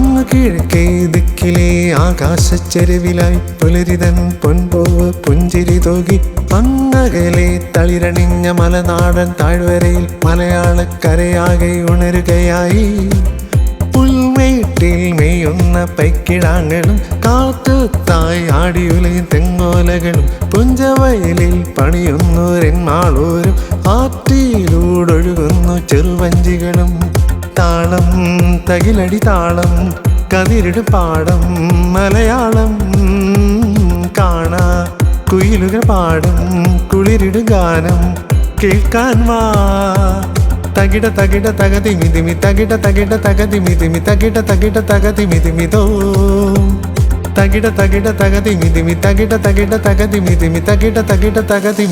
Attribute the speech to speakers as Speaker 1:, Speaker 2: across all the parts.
Speaker 1: കിഴക്കേ ദിക്കിലെ ആകാശച്ചെരുവിലായി പുലരിതൻ പൊൻപോവ് പുഞ്ചിരി തൂകി അങ്ങകലെ തളിരണിഞ്ഞ മലനാടൻ താഴ്വരയിൽ മലയാളക്കരയാകെ ഉണരുകയായി. പുൽമേട്ടിൽ മെയ്യുന്ന പൈക്കിടാങ്ങളും കാത്തായി ആടിയുലയും തെങ്ങോലകളും പുഞ്ചവയലിൽ പണിയുന്നോരെന്മാളൂരും ആറ്റിയിലൂടൊഴുകുന്നു ചെറുവഞ്ചികളും. താളം തകിലടി താളം കതിരിട് പാടം മലയാളം കാണാ. കുയിലുകൾ പാടും കുളിരിട് ഗാനം കേൾക്കാൻ വാ. തകിട തകിട തകതി മിതിമി തകിട തകിട തകതി മിതിമി തകിട തകിട തകതി മിതിമിതോ തകിട തകിട തകതി മിതിമി തകിട തകിട തകതി മിതിമി തകിട തകിട തകതി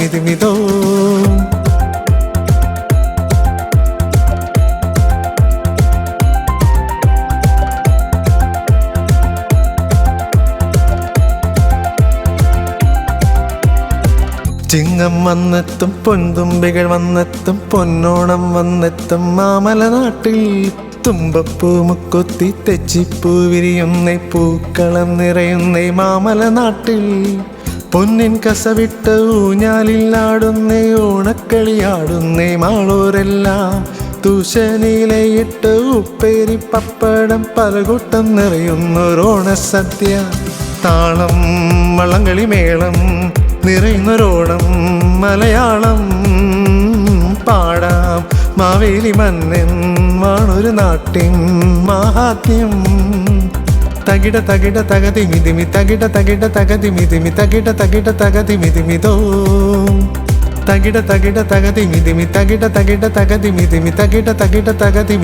Speaker 1: ചിങ്ങം വന്നെത്തും പൊൻതുമ്പികൾ വന്നെത്തും പൊന്നോണം വന്നെത്തും മാമല നാട്ടിൽ തുമ്പപ്പൂ മുക്കൊത്തി തെച്ചിപ്പൂ വിരിയുന്ന പൂക്കളം നിറയുന്ന മാമല നാട്ടിൽ പൊന്നിൻ കസവിട്ട ഊഞ്ഞാലില്ലാടുന്ന ഓണക്കളിയാടുന്ന മാളൂരെല്ലാം തൂശനിലയിട്ട് ഉപ്പേരി പപ്പടം പലകൂട്ടം നിറയുന്നൊരോണസദ്യ താളം വള്ളംകളി മേളം നിറയുന്നൊരോണം മലയാളം പാടാം. മാവേലി മന്നൻ വാണൊരു നാട്ടിൻ മാഹാത്മ്യം. തകിട തകിട തകതി മിതിമി തകിട തകിട തകതി മിതിമി തകിട തകിട തകതി മിതിമിതോ തകിട തകിട തകതി മിതിമി തകിട തകിട തകതി മിതിമി തകിട തകിട തകതി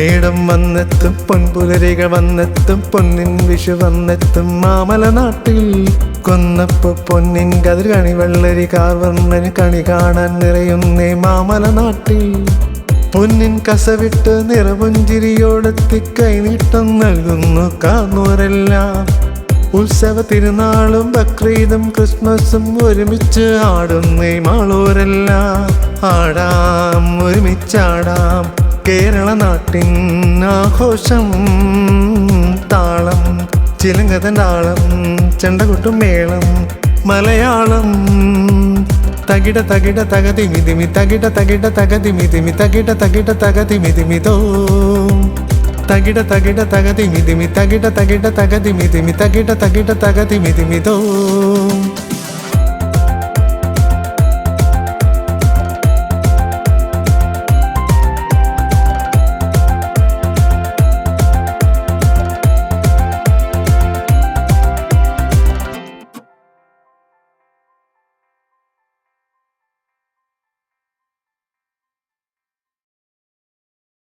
Speaker 1: മേടം വന്നെത്തും പൊൻപുലരികൾ വന്നെത്തും പൊന്നിൻ വിഷു വന്നെത്തും. മാമല നാട്ടിൽ കൊന്നപ്പോ പൊന്നിൻ കതിർകണി വെള്ളരി കാർവർണന് കണി കാണാൻ നിറയുന്നേ മാമല നാട്ടിൽ. പൊന്നിൻ കസവിട്ട് നിറപുഞ്ചിരിയോടെത്തി കൈനീട്ടം നൽകുന്നു കാന്നൂരെല്ലാം ഉത്സവ തിരുനാളും ബക്രീദും ക്രിസ്മസും ഒരുമിച്ച് ആടുന്നേ മാളൂരെല്ലാം. ആടാം ഒരുമിച്ചാടാം. കേരള നാട്ടിൻ ആഘോഷം താളം ചിലങ്കതൻ താളം ചെണ്ടകൊട്ടും മേളം മലയാളം. തകിട തകിട തകതി മിതിമി തകിട തകിട തകതി മിതിമി തകിട തകിട തകതി മിതിമിതോ തകിട തകിട തകതി മിതിമി തകിട തകിട തകതി മിതിമി തകിട തകിട തകതി മിതിമിതോ